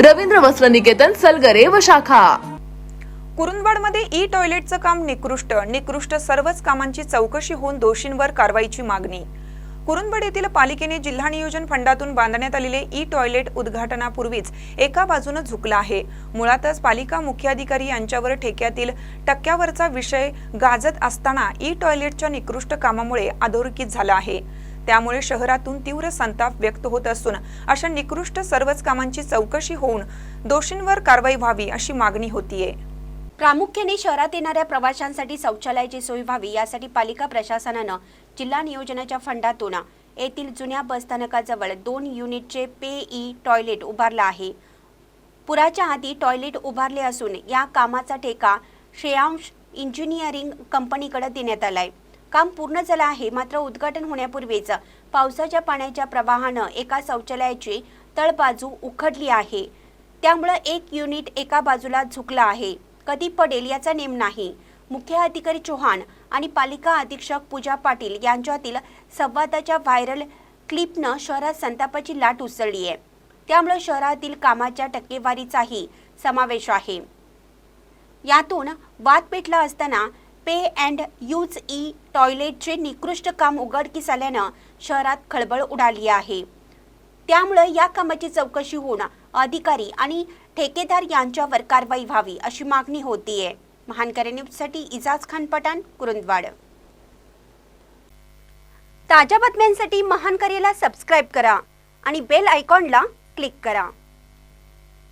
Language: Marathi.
रवींद्र वस्त्र निकेतन सलगरे व शाखा. कुरुंदवाडमध्ये ई टॉयलेटचं काम निकृष्ट. निकृष्ट सर्वच कामांची चौकशी होऊन दोषींवर कारवाईची मागणी. कुरुंदवाड येथील पालिकेने जिल्हा नियोजन फंडातून बांधण्यात आलेले ई टॉयलेट उद्घाटनापूर्वीच एका बाजूनं झुकला आहे. मुळातच पालिका मुख्याधिकारी यांच्यावर ठेक्यातील टक्क्यावरचा विषय गाजत असताना ई टॉयलेटच्या निकृष्ट कामामुळे अधोरेखित झाला आहे. त्यामुळे शहरातून तीव्र संताप व्यक्त होत असून अशा निकृष्ट सर्वच कामांची चौकशी होऊन दोषींवर कारवाई व्हावी अशी मागणी होतीये. प्रामुख्याने शहरात येणाऱ्या प्रवाशांसाठी शौचालयाची सोय व्हावी यासाठी पालिका प्रशासनानं जिल्हा नियोजनाच्या फंडातून येथील जुन्या बसस्थानकाजवळ दोन युनिटचे पे ई टॉयलेट उभारलं आहे. पुराच्या आधी टॉयलेट उभारले असून या कामाचा ठेका श्रेयांश इंजिनिअरिंग कंपनीकडे देण्यात आलाय. काम पूर्ण झालं आहे मात्र उद्घाटन होण्यापूर्वीच पावसाच्या पाण्याच्या प्रवाहानं एका शौचालयाची तळबाजू उखडली आहे. त्यामुळं एक युनिट एका बाजूला झुकलं आहे. कधी पडेल याचा नेम नाही. मुख्य अधिकारी चौहान आणि पालिका अधीक्षक पूजा पाटील यांच्यातील संवादाच्या व्हायरल क्लिपनं शहरात संतापाची लाट उसळली आहे. त्यामुळे शहरातील कामाच्या टक्केवारीचाही समावेश आहे. यातून वाद पेटला असताना पे अँड यूज ई टॉयलेटचे निकृष्ट काम उघडकीस आल्यानं शहरात खळबळ उडाली आहे. त्यामुळे या कामाची चौकशी होऊन अधिकारी आणि ठेकेदार यांच्यावर कारवाई व्हावी अशी मागणी होतीये. महानकरे न्यूजसाठी इजाज खान पठाण कुरुंदवाड. ताज्या बातम्यांसाठी महानकरेला सबस्क्राईब करा आणि बेल आयकॉनला क्लिक करा.